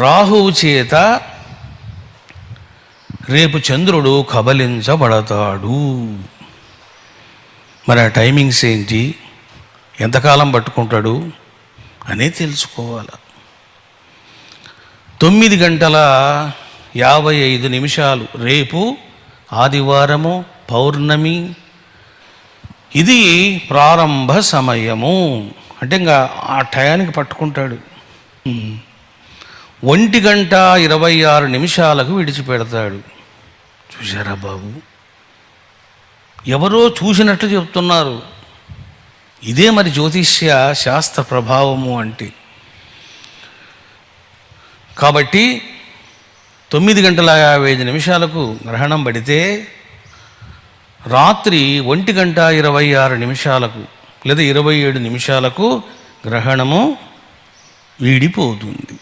రాహువు చేత రేపు చంద్రుడు కబలించబడతాడు. మరి ఆ టైమింగ్స్ ఏంటి? ఎంతకాలం పట్టుకుంటాడు? అని తెలుసుకోవాలి. తొమ్మిది గంటల యాభై ఐదు నిమిషాలు. రేపు ఆదివారము పౌర్ణమి. ఇది ప్రారంభ సమయము. అంటే ఇంకా ఆ టయానికి పట్టుకుంటాడు. ఒంటి గంట ఇరవై ఆరు నిమిషాలకు విడిచిపెడతాడు. చూశారా బాబు? ఎవరో చూసినట్లు చెప్తున్నారు. ఇదే మరి జ్యోతిష్య శాస్త్ర ప్రభావము అంటే. కాబట్టి తొమ్మిది గంటల యాభై ఐదు నిమిషాలకు గ్రహణం పడితే రాత్రి ఒంటి గంట ఇరవై ఆరు నిమిషాలకు లేదా ఇరవై ఏడు నిమిషాలకు గ్రహణము వీడిపోతుంది.